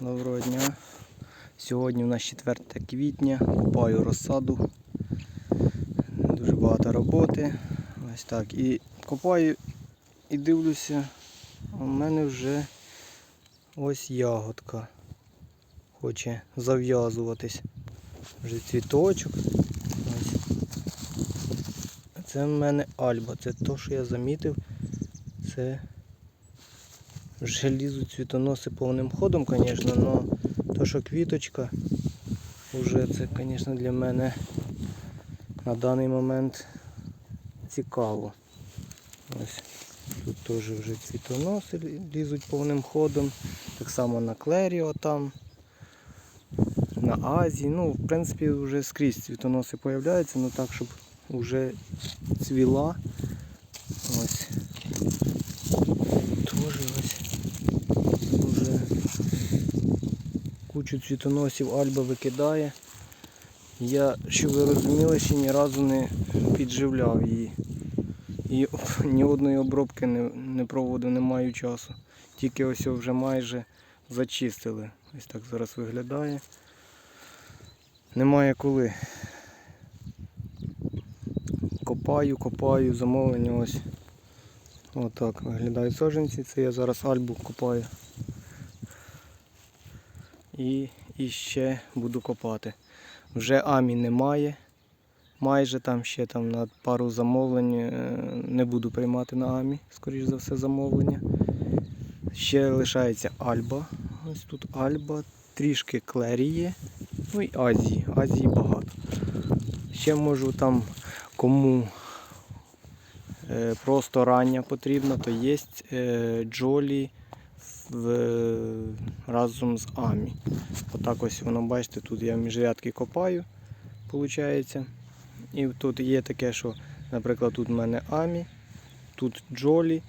Доброго дня. Сьогодні у нас 4 квітня. Купаю розсаду. Дуже багато роботи. Ось так. І копаю і дивлюся, в мене вже ось ягодка. Хоче зав'язуватись. Вже цвіточок. Ось. Це в мене альба. Це те, що я замітив. Це вже лізуть цвітоноси повним ходом, звісно, але то, що квіточка, вже це, звісно, для мене на даний момент цікаво. Ось тут теж вже цвітоноси лізуть повним ходом. Так само на Клеріо там, на Азії. Ну, в принципі, вже скрізь цвітоноси з'являються, але так, щоб вже цвіла. Ось. Ось вже кучу цвітоносів Альба викидає. Я, щоб ви розуміли, ще ні разу не підживляв її. І ні одної обробки не, не проводив, не маю часу. Тільки ось вже майже зачистили. Ось так зараз виглядає. Немає коли. Копаю, копаю, замовлення ось. Отак виглядають саджанці. Це я зараз альбу копаю. І, і ще буду копати. Вже амі немає. Майже там ще там на пару замовлень е, не буду приймати на амі, скоріш за все, замовлення. Ще лишається альба. Ось тут альба, трішки клерії, ну і Азії. Азії багато. Ще можу там кому просто рання потрібно, то є е, джолі в, разом з амі. Отак ось воно бачите, тут я міжрядки копаю, виходить. І тут є таке, що, наприклад, тут в мене амі, тут джолі,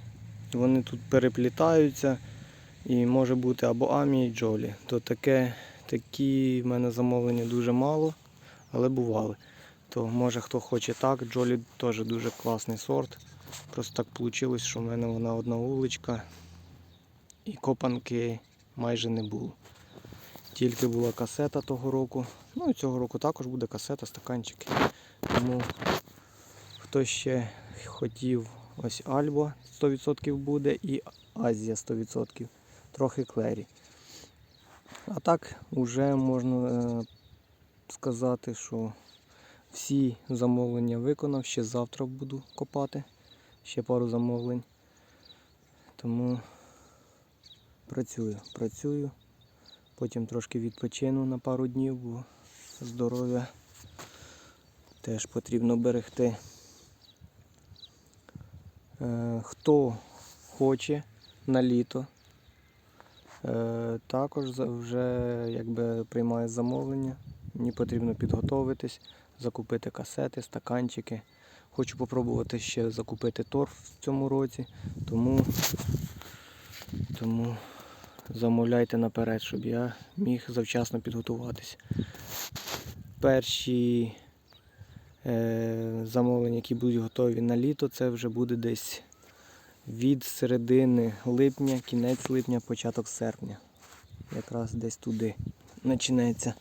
вони тут переплітаються. І може бути або амі і джолі. То таке, такі в мене замовлення дуже мало, але бували. То може хто хоче так, джолі теж дуже класний сорт. Просто так вийшло, що в мене вона одна вуличка і копанки майже не було. Тільки була касета того року. Ну і цього року також буде касета, стаканчики. Тому хто ще хотів ось Альба 100% буде і Азія 100%. Трохи клері. А так вже можна е, сказати, що всі замовлення виконав, ще завтра буду копати, ще пару замовлень. Тому працюю, працюю. Потім трошки відпочину на пару днів, бо здоров'я теж потрібно берегти. Е, Хто хоче на літо, е, також вже якби приймає замовлення. Мені потрібно підготовитись, закупити касети, стаканчики. Хочу попробувати ще закупити торф в цьому році, тому, тому замовляйте наперед, щоб я міг завчасно підготуватись. Перші е, замовлення, які будуть готові на літо, це вже буде десь від середини липня, кінець липня, початок серпня. Якраз десь туди починається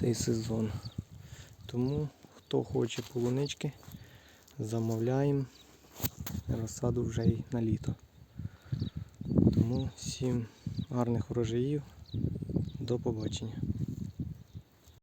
цей сезон. Тому хто хоче полунички, замовляємо розсаду вже й на літо. Тому всім гарних урожаїв. До побачення.